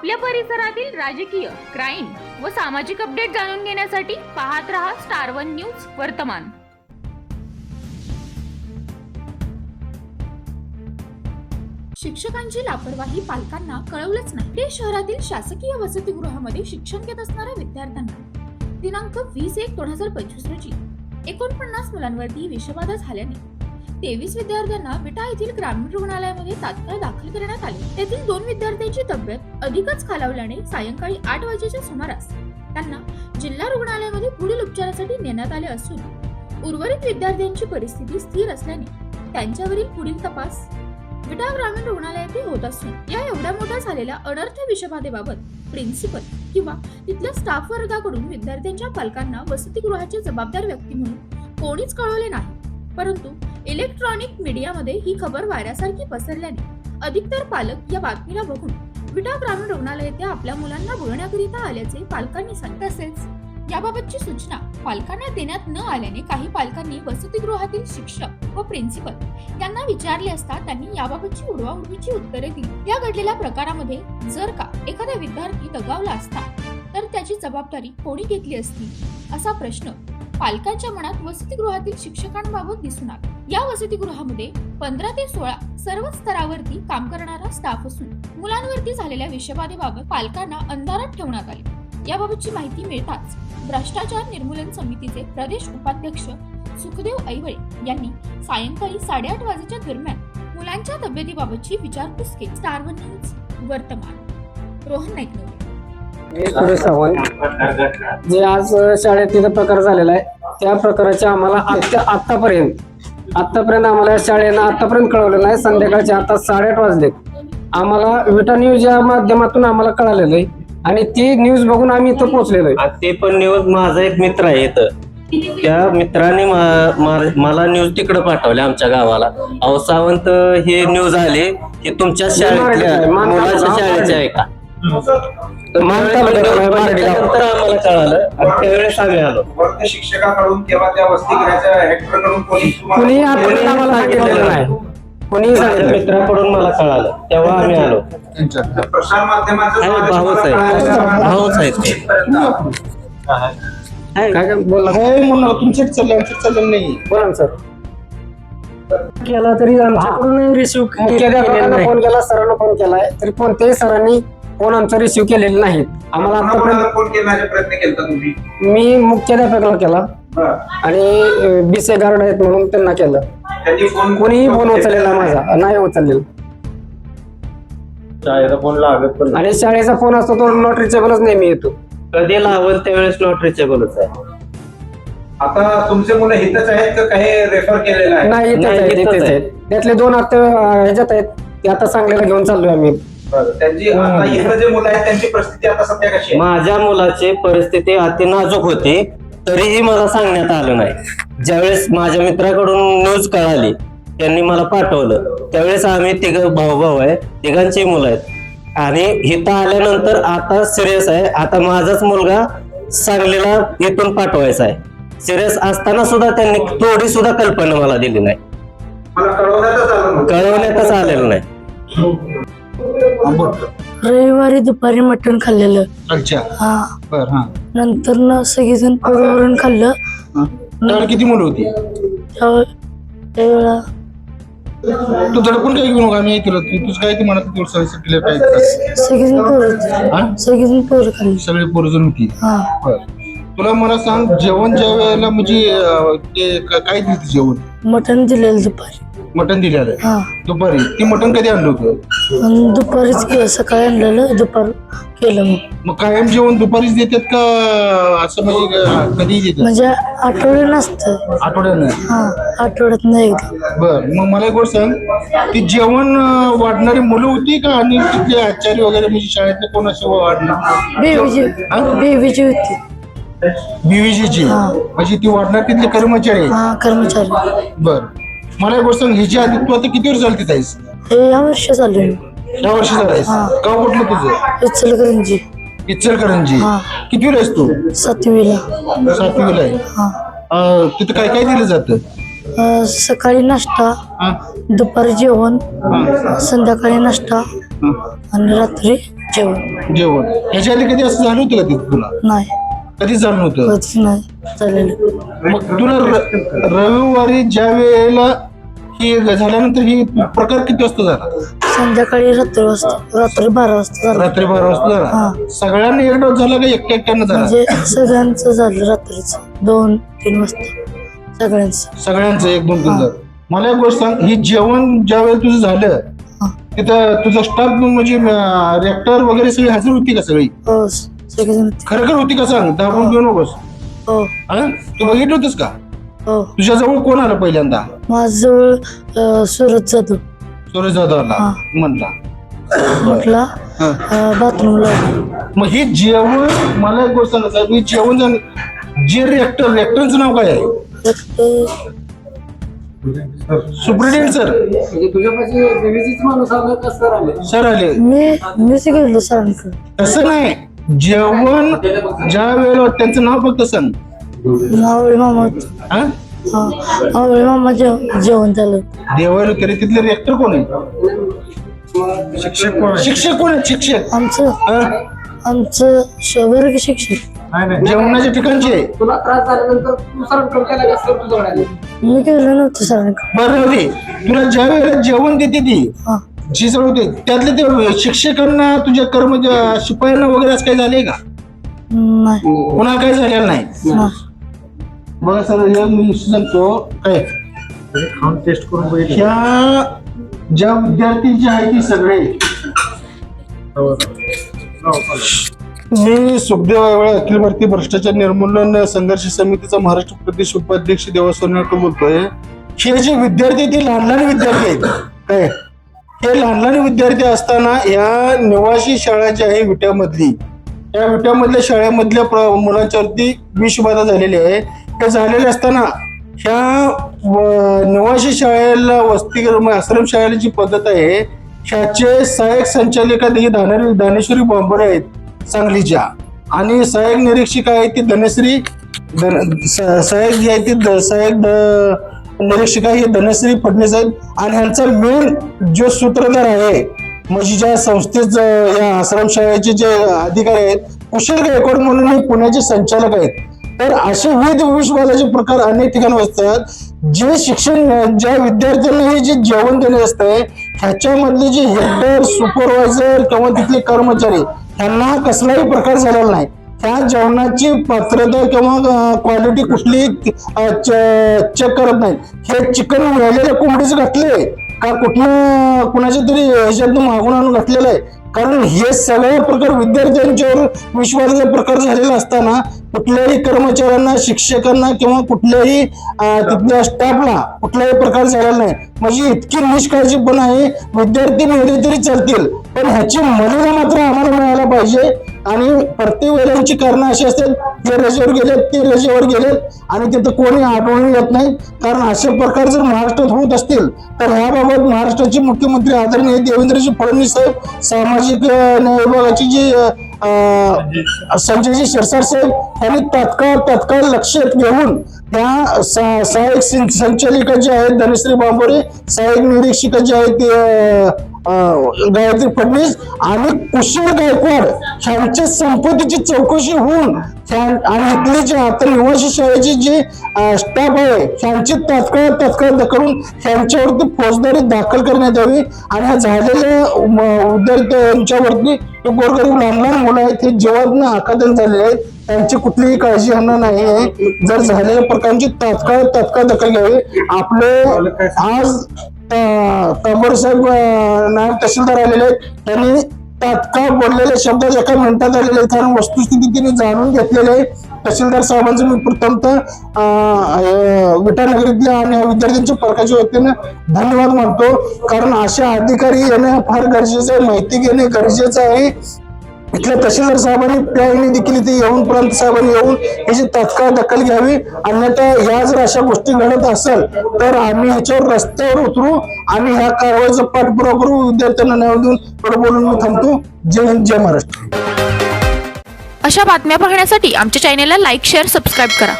आपल्या परिसरातील राजकीय क्राईम व सामाजिक अपडेट जाणून घेण्यासाठी पाहत रहा स्टार वन न्यूज वर्तमान. शिक्षकांची लापरवाही पालकांना कळवलंच नाही. ते शहरातील शासकीय वसतिगृहामध्ये शिक्षण घेत असणाऱ्या विद्यार्थ्यांना दिनांक वीस एक दोन हजार पंचवीस रोजी एकोणपन्नास मुलांवरती विषबाधा झाल्याने तेवीस विद्यार्थ्यांना विटा येथील ग्रामीण रुग्णालयामध्ये तात्काळ दाखल करण्यात आले. तेथील दोन विद्यार्थ्यांची तब्येत अधिकच खालावल्याने सायंकाळी आठ वाजेच्या सुमारास त्यांना जिल्हा रुग्णालयामध्ये पुढील उपचारासाठी नेण्यात आले असून उर्वरित विद्यार्थ्यांची परिस्थिती स्थिर असल्याने त्यांच्यावरील पुढील तपास विटा ग्रामीण रुग्णालयात होत असून या एवढ्या मोठ्या झालेल्या अनर्थ विषबाधेबाबत प्रिन्सिपल किंवा तिथल्या स्टाफ वर्गाकडून विद्यार्थ्यांच्या पालकांना वसतिगृहाचे जबाबदार व्यक्ती म्हणून कोणीच कळवले नाही. परंतु इलेक्ट्रॉनिक मीडियामध्ये ही खबर वाऱ्यासारखी पसरल्याने अधिकतर पालक या बातमीला बघून विटा ग्रामीण रुग्णालय आपल्या मुलांना बोलण्याकरिता आल्याचे पालकांनी सांगितले. तसेच याबाबतची सूचना पालकांना देण्यात न आल्याने काही पालकांनी वसतिगृहातील शिक्षक व प्रिन्सिपल त्यांना विचारले असता त्यांनी याबाबतची उडवाउडवीची उत्तरे दिली. या घडलेल्या प्रकारामध्ये जर का एखादा विद्यार्थी दगावला असता तर त्याची जबाबदारी कोणी घेतली असती? असा प्रश्न पालकांच्या मनात वसतिगृहातील शिक्षकांबाबत दिसून आले. या वसतिगृहामध्ये पंधरा ते सोळा सर्व स्तरावरती काम करणारा स्टाफ असून मुलांवरती झालेल्या विषबाधेबाबत पालकांना अंधारात ठेवण्यात आले. याबाबतची माहिती मिळताच भ्रष्टाचार निर्मूलन समितीचे प्रदेश उपाध्यक्ष सुखदेव ऐवळे यांनी सायंकाळी साडेआठ वाजेच्या दरम्यान मुलांच्या तब्येतीबाबतची विचारपूस केली. स्टार न्यूज वर्तमान. रोहन नाईक सुरेश सावंत जे आज शाळेत तिथं प्रकार झालेला आहे त्या प्रकाराच्या आम्हाला आता आतापर्यंत आतापर्यंत आम्हाला शाळेनं आतापर्यंत कळवलेलं आहे. संध्याकाळचे आता साडेआठ वाजलेत. आम्हाला विटा न्यूज या माध्यमातून आम्हाला कळालेलं आहे. आणि ती न्यूज बघून आम्ही इथं पोहोचलेलो आहे. ते पण न्यूज माझा एक मित्र आहे इथं. त्या मित्राने मला न्यूज तिकडे पाठवले आमच्या गावाला. अहो सावंत हे न्यूज आले की तुमच्या शाळेतल्या मुलाच्या शाळेचे आहे. का? नंतर आम्हाला कळालं त्यावेळेस आम्ही आलो. वर्ग शिक्षकाकडून किंवा त्या वसतिगृहाच्या हेक्टरकडून कोणी कुणी आम्हाला सांगितलेलं नाही. सांगितलं मित्राकडून मला कळालं. तेव्हा आम्ही आलो. प्रसार माध्यमाचं आहे, भाऊच आहे. बोला चाललं चाललं नाही. बोला ना सर. केला तरी आमच्याकडून रिसिव्ह मुख्याध्यापकांना फोन केला सरांना फोन केलाय. तरी कोणत्याही सरांनी फोन आमचा रिसिव्ह केलेला नाहीत. आम्हाला कोणा- आतापर्यंत कोणाला फोन करण्याचे प्रयत्न केला तुम्ही? मी मुख्याध्यापकाला केला. बरं. आणि बीसे गार्ड आहेत म्हणून त्यांना केलं. त्यांनी फोन कोणीही फोन उचललेला माझा. नाही उचललेला. शाळेचा फोन लागत पण. आणि शाळेचा फोन असतो तो नॉट रिचेबलच नेहमी येतो. कधी लावल त्यावेळेस नॉट रिचेबलच आहे. आता तुमचे मुलं हितच आहेत का काही रेफर केलेलं आहे? नाही इथेच नाही, आहेत इथंच इथेच आहे. आहेत. त्यातले दोन आता अं, ह्याच्यात आहेत. ते आता सांगलीला घेऊन चाललोय आम्ही. त्यांची आता इथं जे मुलं आहेत त्यांची परिस्थिती आता सध्या कशी आहे? माझ्या मुलाची परिस्थिती अति नाजूक होती तरीही मला सांगण्यात आलं नाही. ज्यावेळेस माझ्या मित्राकडून न्यूज कळाली त्यांनी मला पाठवलं. त्यावेळेस आम्ही तिघ भाऊ भाऊ आहे तिघांची मुलं आहेत. आणि इथं आल्यानंतर आता सिरियस आहे. आता माझाच मुलगा सांगलीला इथून पाठवायचा आहे. सिरियस असताना सुद्धा त्यांनी थोडी सुद्धा कल्पना मला दिली नाही. मला कळवण्यातच आलं नव्हतं. कळवण्यातच आलेलं नाही. रविवारी दुपारी मटण खाल्लेलं. अच्छा. हा. बर हा. नंतर न सगळेजण पोळीवरण खाल्लं. त्यावेळी किती मुलं होती? त्यावे- त्यावेळेला तू धडकून काय घेऊ नका आम्ही ऐकलं तू तुझं काय ते म्हणत होती काय सगळेजण पोरं हा? सगळेजण पोरं खाल्ली. सगळे पोरजण होती. हा. बर. तुला मला सांग जेवण ज्या वेळेला म्हणजे अं, ते क- काय दिलं जेवण? मटण दिलेलं दुपारी. मटण दिलेलं हा. दुपारी. ती मटण कधी आणलं होतं? आणि दुपारीच केलं सकाळी आणलेलं दुपार केलं मग मग कायम जेवण दुपारीच देतात का असं म्हणजे अं, कधी देतात? म्हणजे आठवडे नसतं आठवड्यानं? हा आठवड्यात नाही एकदा बर. मग मला एक गोष्ट सांग. ती जेवण अं, वाढणारी मुलं होती का? आणि तिथले आचार्य वगैरे म्हणजे शाळेतले कोण असे वाढणार? बेबीची बेबीची होती. बीव्हीजीची म्हणजे ती वाढणार तिथले कर्मचारी? आहेत. हा कर्मचारी. बर. मला एक गोष्ट सांग ह्याच्या आधी तू आता किती वर्ष झाली तिथे आहेस हे या वर्ष आहे दहा वर्ष झालं आहेस गाव कुठलं तुझं? इचलकरंजी. इचलकरंजी. हा. किती आहेस तू? सातवीला. सातवीला आहे. हा. अं, तिथं काय काय दिलं जातं? अं, सकाळी नाश्ता हा? दुपारी जेवण हा? संध्याकाळी नाश्ता हा? आणि रात्री जेवण. जेवण. ह्याच्या आधी कधी असं झालं होतं का ते तुला? नाही. कधीच झालं नव्हतं? कधीच नाही. झालेलं. मग तुला र- रविवारी ज्या वेळेला ही झाल्यानंतर ही प्रकार किती वाजता झाला? संध्याकाळी रात्री वाजता रात्री बारा वाजता झालं. रात्री बारा वाजता झाला. हा. सगळ्यांना एक डोस झाला का एकट्या एकट्यानं झाला? म्हणजे सगळ्यांचं झालं रात्रीच. दोन तीन वाजता. सगळ्यांचं. सगळ्यांचं एक दोन तीन झालं. मला एक गोष्ट सांग ही जेवण ज्या वेळेला तुझं झालं हा. तिथं तुझा स्टाफ म्हणजे रेक्टर वगैरे सगळी हजर होती का सगळी? हो सगळेजण होते. खरं होती का सांग? दाबून घेऊ नकोस हो. हा? तू बघितलं होतस का? हो. तुझ्या जवळ कोण आलं पहिल्यांदा? माझ्याजवळ अं, सुरत जातो सुरेश जाधव आला हा. म्हणला म्हटला. बाथरूमला. मग हे जेवण मला एक गोष्ट सांगा साहेब हे जेवण झालं. जे रेक्टर रेक्टरचं नाव काय आहे? Superintendent sir. म्हणजे तुझ्यापाशी बेबीचीच माणूस आला का सर आले? सर आले. मी गेलो सरांकडे तसं नाही. जेवण ज्या वेळेला त्यांचं नाव फक्त सांग. आवळे मामा. होते. हा हा मामा जेव जेवण झालं. देवाला तरी तिथले रेक्टर कोण आहे? शिक्षक कोण शिक्षक कोण आहेत? शिक्षक. आमचं हा? आमचं श- वर्ग शिक्षक जेवणाच्या ठिकाणचे आहे. तुला त्रास झाल्यानंतर तू सरांकडे केला का सर तुझ्याकडे आले मी गेलो नव्हतो सरांकडे बरं दे. तुला ज्या वेळेला जेवण देते ती हा. जी सगळं होते त्यातले ते शिक्षकांना तुझ्या कर्म शिपायांना वगैरे असं काही झाले का? नाही. कोणाला काही झालेलं नाही? नाही. बघा सर हे मी सांगतो. काय? टेस्ट करून ह्या ज्या विद्यार्थी जे आहेत ते सगळे. मी सुखदेव वेळा अखिल भारतीय भ्रष्टाचार निर्मूलन संघर्ष समितीचा महाराष्ट्र प्रदेश उपाध्यक्ष देवा सोनाळकर बोलतोय. हे जे विद्यार्थी ते लहान लहान विद्यार्थी आहेत. काय? हे लहान लहान विद्यार्थी असताना या निवासी शाळा जी आहे विट्यामधली या विट्यामधल्या शाळेमधल्या मुलांच्यावरती विषबाधा झालेली आहे. हे झालेले असताना ह्या व- निवासी शाळेला वस्ती आश्रम शाळेला जी पद्धत आहे ह्याचे सहाय्यक संचालिका ही दाने दानेश्वरी बॉम्बरे आहेत सांगलीच्या. आणि सहाय्यक निरीक्षिका आहे ती धनश्री धन स- सहाय्यक जी आहे ती सहाय्यक निरीक्षिका ही धनश्री फडणीस आहेत. आणि ह्यांचा मेन जो सूत्रधार आहे म्हणजे ज्या संस्थेच या आश्रमशाळेचे जे अधिकारी आहेत कुशल गायकवाड म्हणून हे पुण्याचे संचालक आहेत. तर असे विविध विषबाधाचे प्रकार अनेक ठिकाणी असतात. जे शिक्षण ज्या विद्यार्थ्यांना हे जे जेवण देणे असतंय ह्याच्यामधले जे हेडर सुपरवायझर किंवा तिथले कर्मचारी ह्यांना कसलाही प्रकार झालेला नाही. त्या जेवणाची पात्रता किंवा क्वालिटी कुठली चेक करत नाहीत. हे चिकन व्यालेल्या कोंबडीच घातले का कुठलं कुणाच्या तरी ह्याच्यातून मागून आणून घातलेलं आहे? कारण हे सगळे प्रकार विद्यार्थ्यांच्यावर विश्वासाचा प्रकार झालेला असताना कुठल्याही कर्मचाऱ्यांना शिक्षकांना किंवा कुठल्याही तिथल्या स्टाफला कुठल्याही प्रकार झालेला नाही. म्हणजे इतकी निष्काळजीपणा आहे विद्यार्थी मेले तरी चालतील. पण ह्याची मर्यादा मात्र आम्हाला मिळायला पाहिजे. आणि प्रत्येक वेळांची कारणं अशी असतात हे रजेवर गेलेत ते रजेवर गेलेत आणि तिथं कोणी आठवण येत नाही. कारण अशा प्रकार जर महाराष्ट्रात होत असतील तर ह्याबाबत महाराष्ट्राचे मुख्यमंत्री आदरणीय देवेंद्रजी फडणवीस साहेब सामाजिक न्याय विभागाचे जे संजयजी शिरसाट साहेब यांनी तात्काळ तात्काळ लक्षात घेऊन त्या सा- सहाय्यक संचालिका जे आहेत धनश्री बांबोरे सहाय्यक निरीक्षिका जे आहेत ते गायत्री फडणवीस आणि कुशल गायकवाड ह्यांच्या संपत्तीची चौकशी होऊन आणि इथले जे आता निवासी शाळेचे जे स्टाफ आहे ह्यांची तात्काळ तात्काळ करून ह्यांच्यावरती फौजदारी दाखल करण्यात यावी आणि ह्या झालेल्या विद्यार्थ्यांच्यावरती जे गोरगरीब लहान लहान मुलं आहेत हे जेवण आकादन झालेले आहेत त्यांची कुठलीही काळजी यांना नाही आहे. जर झालेल्या प्रकारची तात्काळ तात्काळ दखल घ्यावी. आपले आज तंबर साहेब नायब तहसीलदार आलेले आहेत. त्यांनी तात्काळ बोललेले शब्द एका मिनिटात आलेले आहेत कारण वस्तुस्थिती त्यांनी जाणून घेतलेले आहे. तहसीलदार साहेबांचं मी प्रथमतः विटानगरीतल्या आणि विद्यार्थ्यांच्या पालकाच्या वतीनं धन्यवाद मानतो. कारण अशा अधिकारी येणं फार गरजेचं आहे माहिती घेणे गरजेचं आहे. इथल्या तहसीलदार साहेबांनी त्यावेळी देखील इथे येऊन प्रांत साहेबांनी येऊन याची तात्काळ दखल घ्यावी. अन्यथा ह्या जर अशा गोष्टी घडत असेल तर आम्ही ह्याच्यावर रस्त्यावर उतरू आणि ह्या कारवाईचा पाठपुरावा करू विद्यार्थ्यांना न्याय देऊन पुढे बोलून मी थांबतो. जय हिंद जय महाराष्ट्र. अशा बातम्या पाहण्यासाठी आमच्या चॅनेलला लाईक शेअर सबस्क्राईब करा.